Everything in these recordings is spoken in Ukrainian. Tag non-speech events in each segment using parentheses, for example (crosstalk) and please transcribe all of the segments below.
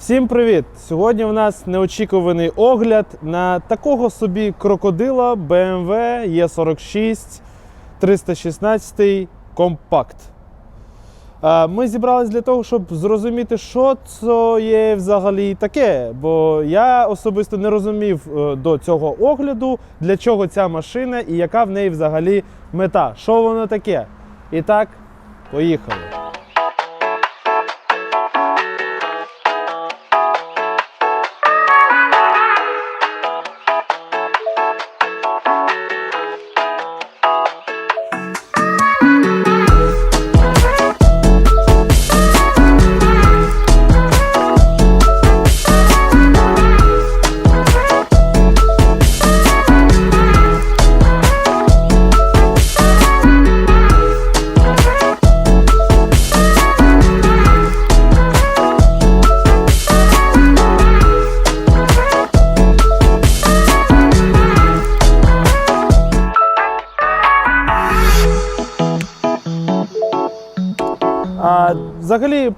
Всім привіт! Сьогодні в нас неочікуваний огляд на такого собі крокодила BMW E46 316 Compact. Е, Ми зібрались для того, щоб зрозуміти, що це є взагалі таке. Бо я особисто не розумів е, до цього огляду, для чого ця машина і яка в неї взагалі мета. Що воно таке? І так, поїхали.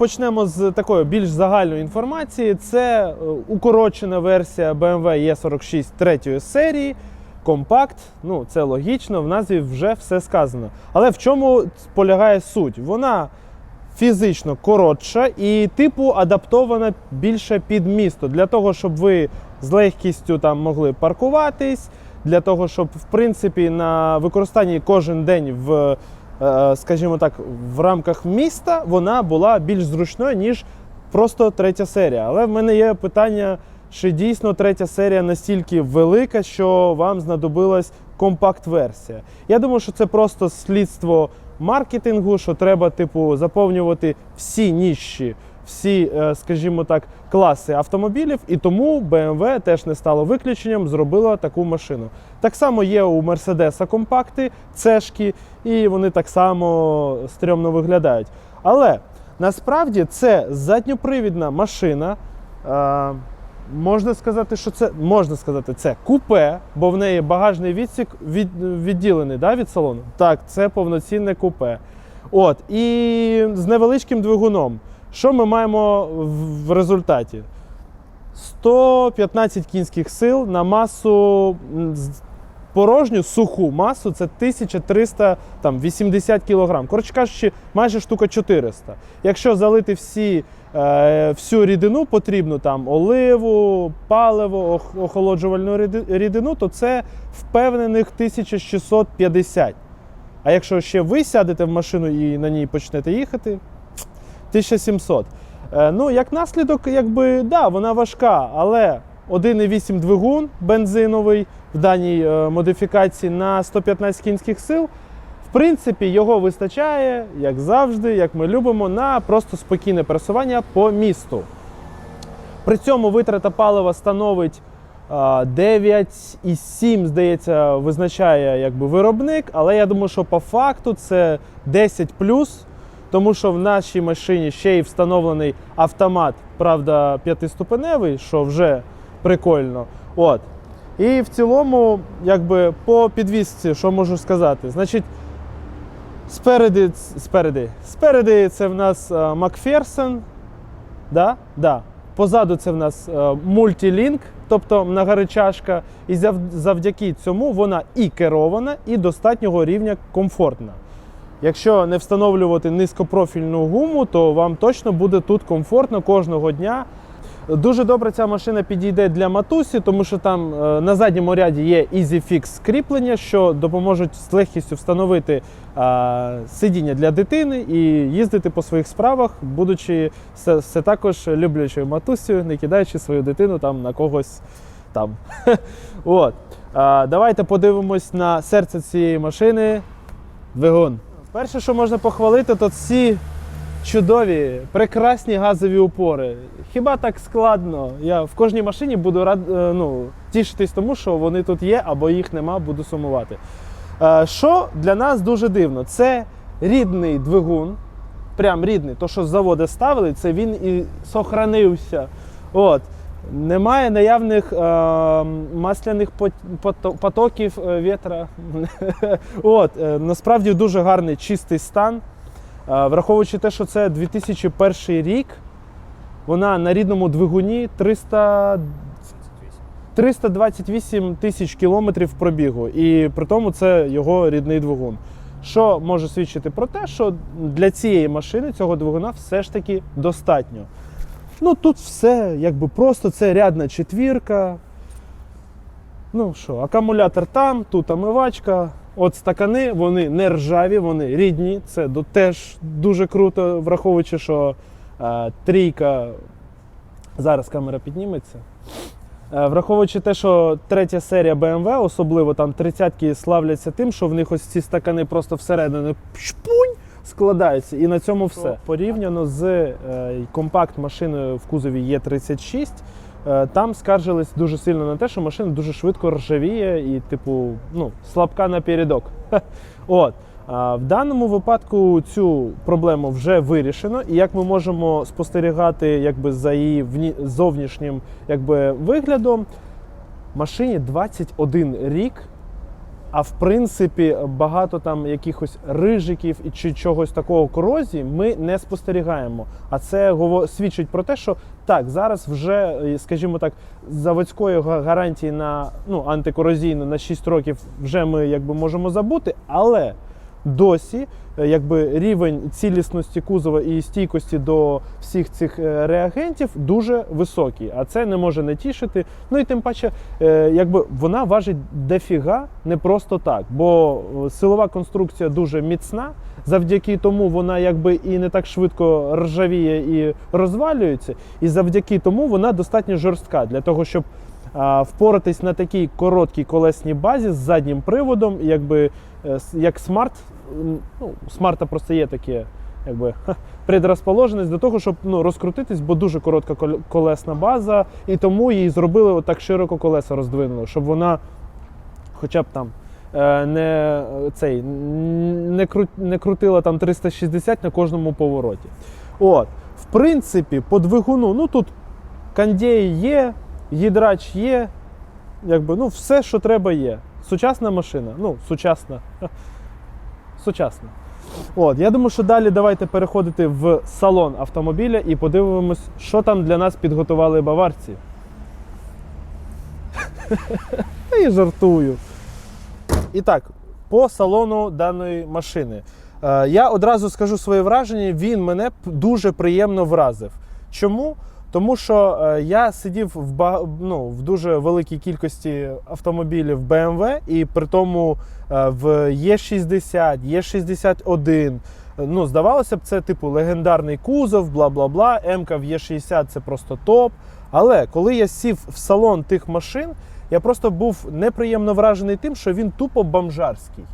Почнемо з такої більш загальної інформації. Це е, укорочена версія BMW E46 третьої серії. Компакт, ну це логічно, в назві вже все сказано. Але в чому полягає суть? Вона фізично коротша і типу адаптована більше під місто для того, щоб ви з легкістю там могли паркуватись, для того, щоб в принципі на використанні кожен день в, скажімо так, в рамках міста вона була більш зручною, ніж просто третя серія. Але в мене є питання, чи дійсно третя серія настільки велика, що вам знадобилась компакт-версія. Я думаю, що це просто слідство маркетингу, що треба, типу, заповнювати всі ніші, всі, е, скажімо так, класи автомобілів, і тому BMW теж не стало виключенням, зробила таку машину. Так само є у Мерседеса компакти, цешки, і вони так само стрьомно виглядають. Але насправді це задньопривідна машина. Е, Можна сказати, що це можна сказати, це купе, бо в неї багажний відсік від, відділений да, від салону. Так, це повноцінне купе. От, і з невеличким двигуном. Що ми маємо в результаті? 115 кінських сил на масу порожню суху масу це 1380 кг. Коротше кажучи, майже штука 400. Якщо залити всі, е, всю рідину потрібну, там оливу, паливо, охолоджувальну рідину, то це впевнених 1650. А якщо ще ви сядете в машину і на ній почнете їхати, 1700. Е, Ну, як наслідок, якби, да, вона важка, але 1,8 двигун бензиновий в даній е, модифікації на 115 кінських сил. В принципі, його вистачає, як завжди, як ми любимо, на просто спокійне пересування по місту. При цьому витрата палива становить 9,7, здається, визначає якби, виробник, але я думаю, що по факту це 10 тому що в нашій машині ще й встановлений автомат, правда, п'ятиступеневий, що вже прикольно. От. І в цілому, якби по підвісці, що можу сказати? Значить, спереди, спереди, спереди це в нас е, Макферсон, Да? Да. Позаду це в нас е, мультілінк, тобто многоречашка, і завдяки цьому вона і керована, і достатнього рівня комфортна. Якщо не встановлювати низькопрофільну гуму, то вам точно буде тут комфортно кожного дня. Дуже добре ця машина підійде для матусі, тому що там е, на задньому ряді є EasyFix кріплення, що допоможуть з легкістю встановити е, сидіння для дитини і їздити по своїх справах, будучи все, все також люблячою матусею, не кидаючи свою дитину там на когось там. (laughs) От. Е, давайте подивимось на серце цієї машини. Двигун. Перше, що можна похвалити, то ці чудові, прекрасні газові упори. Хіба так складно? Я в кожній машині буду рад, е, ну, тішитись тому, що вони тут є, або їх нема, буду сумувати. Е, Що для нас дуже дивно, це рідний двигун, прям рідний, то, що з заводу ставили, це він і сохранився. От. Немає наявних е, масляних потоків е, вітра. (laughs) От, е, насправді дуже гарний чистий стан. Е, враховуючи те, що це 2001 рік, вона на рідному двигуні 300, 328 тисяч кілометрів пробігу. І при тому це його рідний двигун. Що може свідчити про те, що для цієї машини цього двигуна все ж таки достатньо. Ну тут все якби просто це рядна четвірка. Ну що, акумулятор там, тут омивачка. От стакани, вони не ржаві, вони рідні. Це теж дуже круто, враховуючи, що е, трійка. Зараз камера підніметься. Е, Враховуючи те, що третя серія BMW, особливо там 30-ки славляться тим, що в них ось ці стакани просто всередину шпунь складаються, і на цьому все. Порівняно з е, компакт-машиною в кузові Е36, е, там скаржились дуже сильно на те, що машина дуже швидко ржавіє і, типу, ну, слабка напередок. От. А в даному випадку цю проблему вже вирішено, і як ми можемо спостерігати якби, за її вні- зовнішнім якби, виглядом, машині 21 рік, а в принципі багато там якихось рижиків і чи чогось такого корозії ми не спостерігаємо. А це свідчить про те, що так, зараз вже, е, скажімо так, заводської гарантії на ну, антикорозійну на 6 років вже ми якби можемо забути, але досі е, якби рівень цілісності кузова і стійкості до всіх цих е, реагентів дуже високий. А це не може не тішити. Ну і тим паче, е, якби вона важить дофіга не просто так, бо силова конструкція дуже міцна. Завдяки тому вона якби і не так швидко ржавіє і розвалюється, і завдяки тому вона достатньо жорстка для того, щоб а, впоратись на такій короткій колесній базі з заднім приводом, якби як смарт. Ну, смарта просто є таке, якби предрозположеність до того, щоб ну, розкрутитись, бо дуже коротка колесна база, і тому їй зробили отак широко колеса роздвинули, щоб вона хоча б там. е, Не, е, цей, не, кру, не крутила там 360 на кожному повороті. От, в принципі, по двигуну, ну тут кандєй є, гідрач є, якби, ну, все, що треба, є. Сучасна машина. Ну, сучасна. (laughs) Сучасна. От, я думаю, що далі давайте переходити в салон автомобіля і подивимось, що там для нас підготували баварці. (laughs) Та і жартую. І так, по салону даної машини. Е, Я одразу скажу своє враження, він мене дуже приємно вразив. Чому? Тому що е, я сидів в, ну, в дуже великій кількості автомобілів BMW, і при тому е, в Е60, Е61. Ну, здавалося б, це типу легендарний кузов, бла бла бла. МК в Е60 це просто топ. Але коли я сів в салон тих машин, я просто був неприємно вражений тим, що він тупо бомжарський.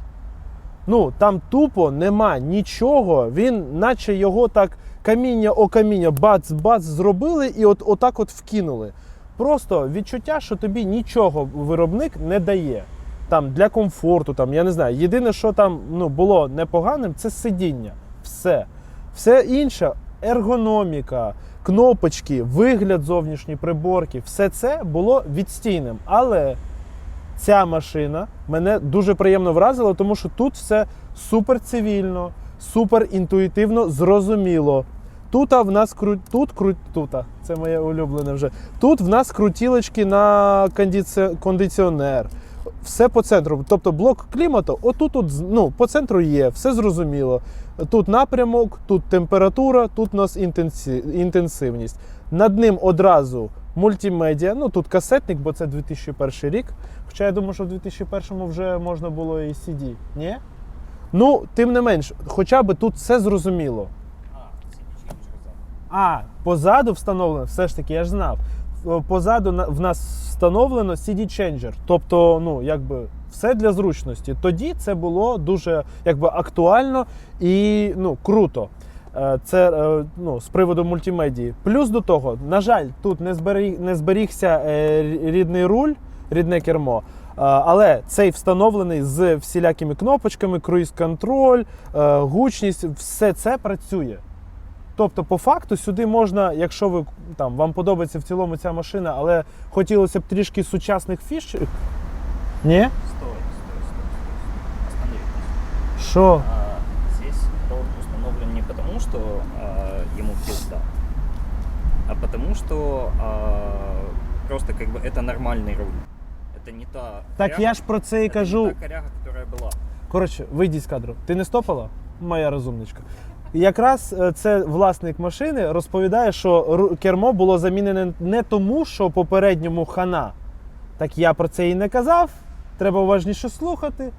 Ну, там тупо нема нічого, він, наче його так каміння о каміння, бац-бац зробили і от отак от вкинули. Просто відчуття, що тобі нічого виробник не дає. Там для комфорту, там, я не знаю. Єдине, що там ну, було непоганим, це сидіння. Все. Все інше ергономіка, кнопочки, вигляд зовнішньої приборки, все це було відстійним. Але ця машина мене дуже приємно вразила, тому що тут все супер цивільно, супер інтуїтивно, зрозуміло. Тут в нас кру... тут кру... тута. Це моє улюблене вже. Тут в нас крутілочки на кондиці... кондиціонер. Все по центру. Тобто блок клімату, отут от, ну, по центру є, все зрозуміло. Тут напрямок, тут температура, тут у нас інтенсі... інтенсивність. Над ним одразу мультимедіа. Ну тут касетник, бо це 2001 рік. Хоча я думаю, що в 2001 вже можна було і CD. Ні? Ну, тим не менш, хоча б тут все зрозуміло. А, позаду встановлено, все ж таки, я ж знав. Е, Позаду в нас встановлено CD Changer. Тобто, ну, якби все для зручності. Тоді це було дуже якби, актуально і ну, круто. Е, Це е, ну, з приводу мультимедії. Плюс до того, на жаль, тут не, зберіг, не зберігся рідний руль, рідне кермо. Е, Але цей встановлений з всілякими кнопочками, круїз-контроль, е, гучність, все це працює. Тобто, по факту, сюди можна, якщо ви там вам подобається в цілому ця машина, але хотілося б трішки сучасних фіш. Ні? Стой, стой, стой, стой. Остановитесь. Що? А, здесь провод установлен не потому, что а, ему пизда, а потому что а, просто как бы это нормальный руль. Это не та Так коряга- я ж про це і это кажу. не та коряга, которая была. Коротше, вийдіть з кадру. Ти не стопала? Моя розумничка. І Якраз е, це власник машини розповідає, що ру- кермо було замінене не тому, що попередньому хана. Так я про це і не казав. Треба уважніше слухати.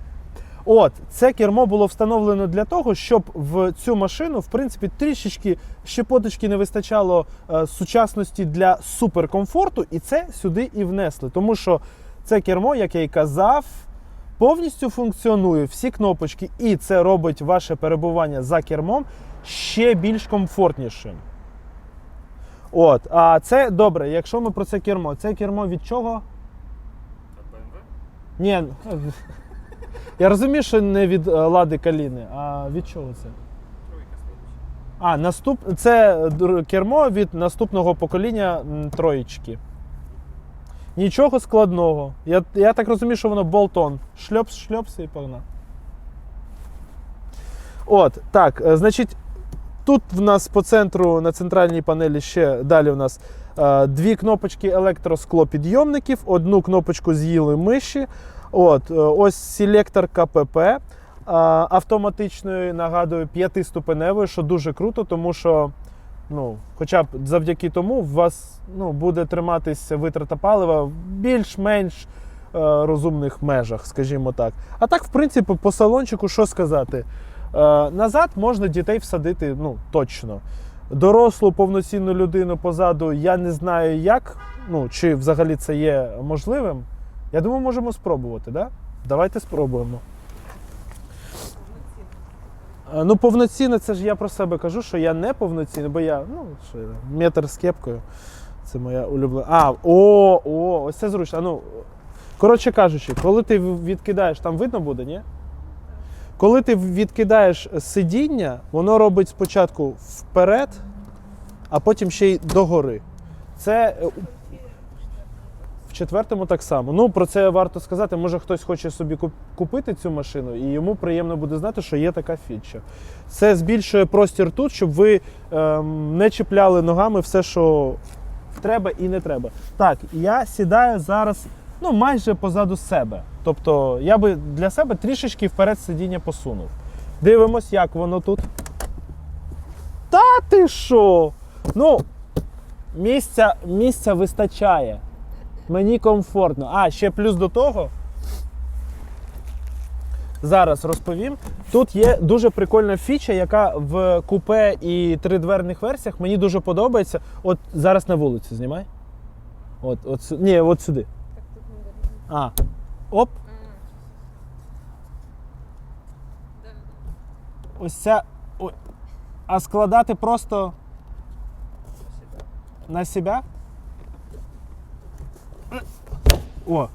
От, це кермо було встановлено для того, щоб в цю машину, в принципі, трішечки щепоточки не вистачало е, сучасності для суперкомфорту, і це сюди і внесли. Тому що це кермо, як я й казав, повністю функціонує всі кнопочки, і це робить ваше перебування за кермом ще більш комфортнішим. От, а це добре, якщо ми про це кермо. Це кермо від чого? Ні. (laughs) Я розумію, що не від е, Лади Каліни, а від чого це? А, наступ... це кермо від наступного покоління троєчки. Нічого складного. Я, я так розумію, що воно болтон. Шльопс, шльопс і погнав. От, так, е, значить, тут в нас по центру на центральній панелі ще далі у нас е, дві кнопочки електросклопідйомників, одну кнопочку з'їли миші. От, е, ось селектор КПП е, автоматичної, нагадую, п'ятиступеневої, що дуже круто, тому що ну, хоча б завдяки тому у вас ну, буде триматися витрата палива в більш-менш е, розумних межах, скажімо так. А так, в принципі, по салончику, що сказати? Е, назад можна дітей всадити ну, точно. Дорослу повноцінну людину позаду я не знаю як, ну, чи взагалі це є можливим. Я думаю, можемо спробувати, да? Давайте спробуємо. Е, Ну, повноцінно, це ж я про себе кажу, що я не повноцінний, бо я, ну, що я, метр з кепкою. Це моя улюблена. А, о, о, ось це зручно. Ну, коротше кажучи, коли ти відкидаєш, там видно буде, ні? Коли ти відкидаєш сидіння, воно робить спочатку вперед, а потім ще й догори. Це е, четвертому так само. Ну, про це варто сказати. Може, хтось хоче собі купити цю машину, і йому приємно буде знати, що є така фіча. Це збільшує простір тут, щоб ви ем, не чіпляли ногами все, що треба і не треба. Так, я сідаю зараз ну, майже позаду себе. Тобто я би для себе трішечки вперед сидіння посунув. Дивимось, як воно тут. Та ти що? Ну, місця, місця вистачає. Мені комфортно. А, ще плюс до того. Зараз розповім. Тут є дуже прикольна фіча, яка в купе і тридверних версіях мені дуже подобається. От зараз на вулиці знімай. От, от, ні, от сюди. А. Оп. Ось ця. А складати просто на себе? О.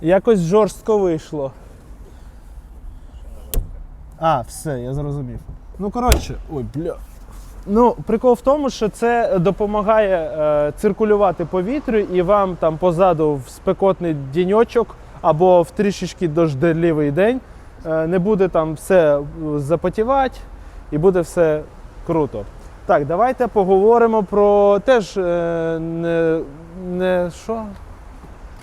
Якось жорстко вийшло. А, все, я зрозумів. Ну, коротше, ой, бля. Ну, прикол в тому, що це допомагає е, циркулювати повітрю і вам там позаду в спекотний діньочок або в трішечки дождливий день е, не буде там все запотівати і буде все круто. Так, давайте поговоримо про теж е, не, не що?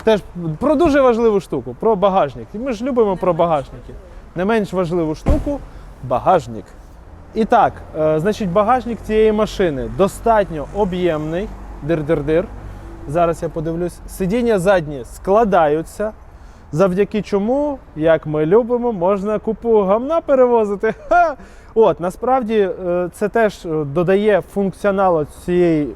Теж про дуже важливу штуку, про багажник. Ми ж любимо про багажники. Не менш важливу штуку багажник. І так, е, значить, багажник цієї машини достатньо об'ємний. Дир-дир-дир. Зараз я подивлюсь. Сидіння задні складаються. Завдяки чому, як ми любимо, можна купу гамна перевозити. (laughs) Ха! От, насправді е, це теж е, додає функціоналу цієї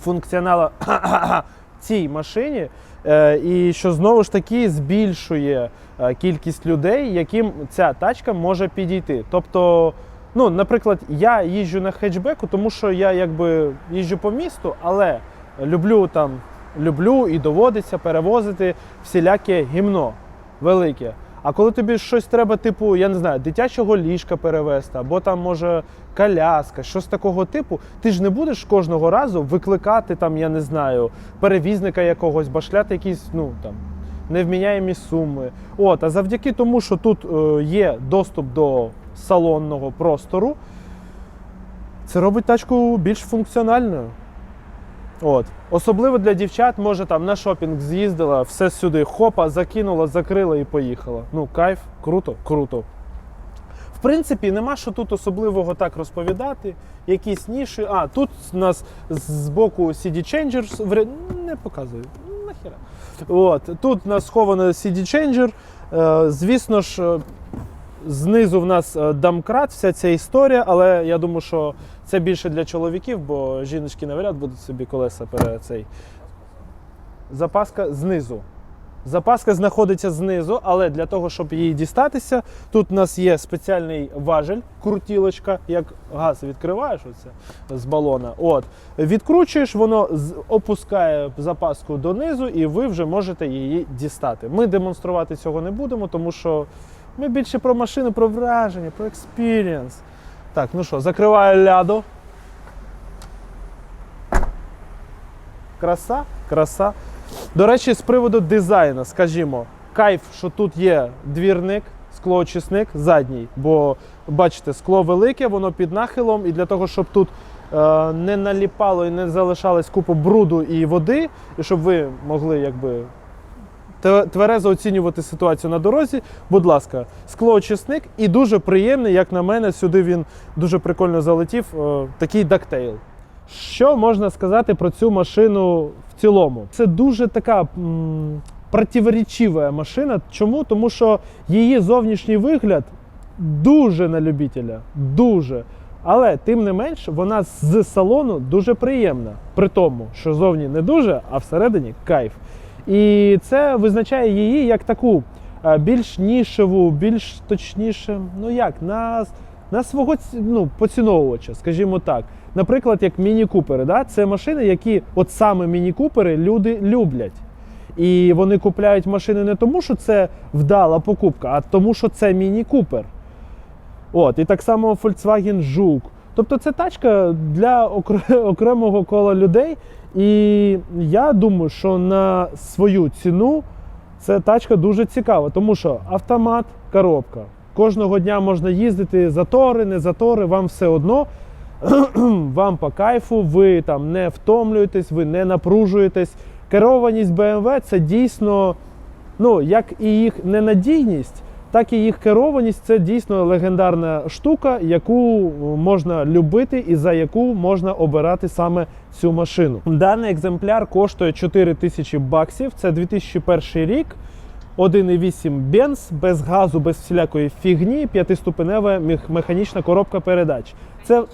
функціоналу (coughs) цій машині, е, і що знову ж таки збільшує кількість людей, яким ця тачка може підійти. Тобто, ну, наприклад, я їжджу на хетчбеку, тому що я якби їжджу по місту, але люблю там, люблю і доводиться перевозити всіляке гімно велике. А коли тобі щось треба, типу, я не знаю, дитячого ліжка перевезти, або там може коляска, щось такого типу, ти ж не будеш кожного разу викликати там, я не знаю, перевізника якогось, башляти якісь, ну там. Невміняємі суми. От, а завдяки тому, що тут е, є доступ до салонного простору, Це робить тачку більш функціональною. От. Особливо для дівчат, може там на шопінг з'їздила, все сюди, хопа, закинула, закрила і поїхала. Ну, кайф, круто, круто. В принципі, нема що тут особливого так розповідати. Якісь ніші. А, тут у нас з боку CD Changer, вре- не показую. Нахіра. От, тут у нас сховано CD Changer. Е, звісно ж, е, знизу в нас е, дамкрат, вся ця історія, але я думаю, що це більше для чоловіків, бо жіночки навряд будуть собі колеса пере цей. Запаска знизу. Запаска знаходиться знизу, але для того, щоб її дістатися, тут у нас є спеціальний важель, крутілочка, як газ відкриваєш оце з балона. От, відкручуєш, воно опускає запаску донизу, і ви вже можете її дістати. Ми демонструвати цього не будемо, тому що ми більше про машину, про враження, про експірієнс. Так, ну що, закриваю ляду. Краса, краса. До речі, з приводу дизайну, скажімо, кайф, що тут є двірник, склоочисник задній, бо бачите, скло велике, воно під нахилом, і для того, щоб тут е, не наліпало і не залишалось купа бруду і води, і щоб ви могли якби тверезо оцінювати ситуацію на дорозі. Будь ласка, склоочисник і дуже приємний, як на мене, сюди він дуже прикольно залетів. е, такий дактейл. Що можна сказати про цю машину в цілому? Це дуже така противоречива машина. Чому? Тому що її зовнішній вигляд дуже на любителя. Дуже. Але тим не менш, вона з салону дуже приємна. При тому, що зовні не дуже, а всередині кайф. І це визначає її як таку е, більш нішеву, більш точніше, ну як, на, на свого ну, поціновувача, скажімо так. Наприклад, як міні-купери. Да? Це машини, які от саме міні-купери люди люблять. І вони купляють машини не тому, що це вдала покупка, а тому, що це міні-купер. От, і так само Volkswagen Жук. Тобто це тачка для (laughs) окремого кола людей. І я думаю, що на свою ціну це тачка дуже цікава, тому що автомат, коробка. Кожного дня можна їздити, затори, не затори, вам все одно. (clears throat) Вам по кайфу, ви там не втомлюєтесь, ви не напружуєтесь. Керованість BMW це дійсно, ну, як і їх ненадійність, так і їх керованість це дійсно легендарна штука, яку можна любити і за яку можна обирати саме цю машину. Даний екземпляр коштує 4 тисячі баксів. Це 2001 рік. 1,8 Benz, без газу, без всілякої фігні, п'ятиступенева мех- механічна коробка передач. Це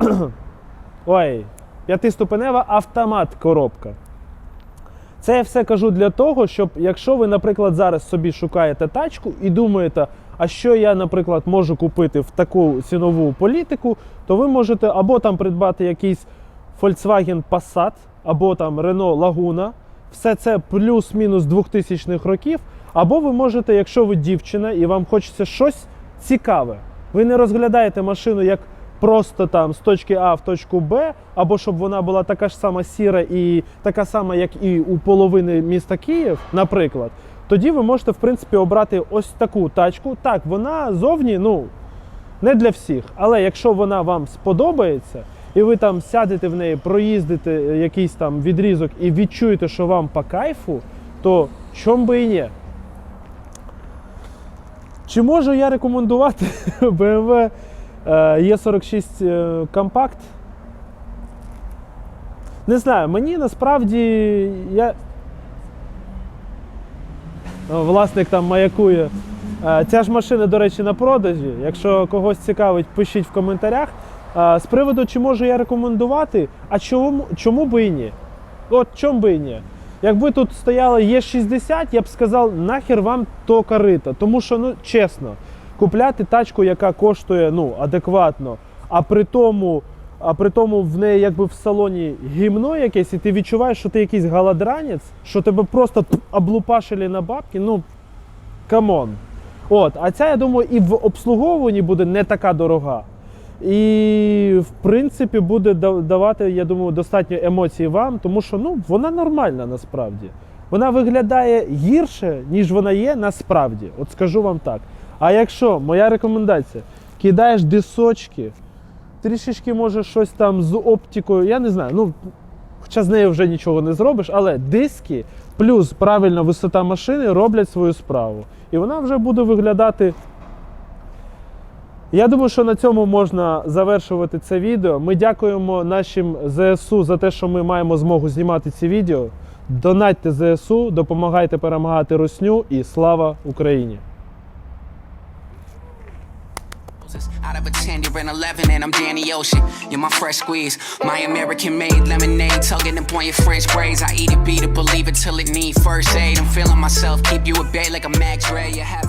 (clears throat) ой, п'ятиступенева автомат коробка. Це я все кажу для того, щоб якщо ви, наприклад, зараз собі шукаєте тачку і думаєте, а що я, наприклад, можу купити в таку цінову політику, то ви можете або там придбати якийсь Volkswagen Passat, або там Renault Laguna. Все це плюс-мінус 2000-х років. Або ви можете, якщо ви дівчина і вам хочеться щось цікаве, ви не розглядаєте машину як просто там з точки А в точку Б, або щоб вона була така ж сама сіра і така сама, як і у половини міста Київ, наприклад, тоді ви можете в принципі обрати ось таку тачку. Так, вона зовні, ну не для всіх, але якщо вона вам сподобається, і ви там сядете в неї, проїздите якийсь там відрізок і відчуєте, що вам по кайфу, то чом би і ні. Чи можу я рекомендувати (laughs) BMW е, E46 е, Compact? Не знаю, мені насправді я. Власник там маякує. Е, Ця ж машина, до речі, на продажі. Якщо когось цікавить, пишіть в коментарях. З приводу, чи можу я рекомендувати, а чому, чому би і ні? От чому би і ні? Якби тут стояло Є60, я б сказав, нахер вам то корита. Тому що, ну чесно, купляти тачку, яка коштує ну, адекватно, а при тому, а при тому в неї якби в салоні гімно якесь, і ти відчуваєш, що ти якийсь голодранець, що тебе просто облупашили на бабки, ну камон. От, а ця, я думаю, і в обслуговуванні буде не така дорога. І в принципі буде давати, я думаю, достатньо емоцій вам, тому що ну, вона нормальна насправді. Вона виглядає гірше, ніж вона є насправді. От скажу вам так. А якщо моя рекомендація, кидаєш дисочки, трішечки може щось там з оптикою, я не знаю. Ну, хоча з нею вже нічого не зробиш, але диски плюс правильна висота машини роблять свою справу. І вона вже буде виглядати. Я думаю, що на цьому можна завершувати це відео. Ми дякуємо нашим ЗСУ за те, що ми маємо змогу знімати ці відео. Донатьте ЗСУ, допомагайте перемагати русню і слава Україні! Out of a 10, you're an 11, and I'm Danny Ocean. You're my fresh squeeze, my American made lemonade. Tugging up on your French braids. I eat it, beat it, believe it till it need first aid. I'm feeling myself, keep you at bay like a Mac Dre. You have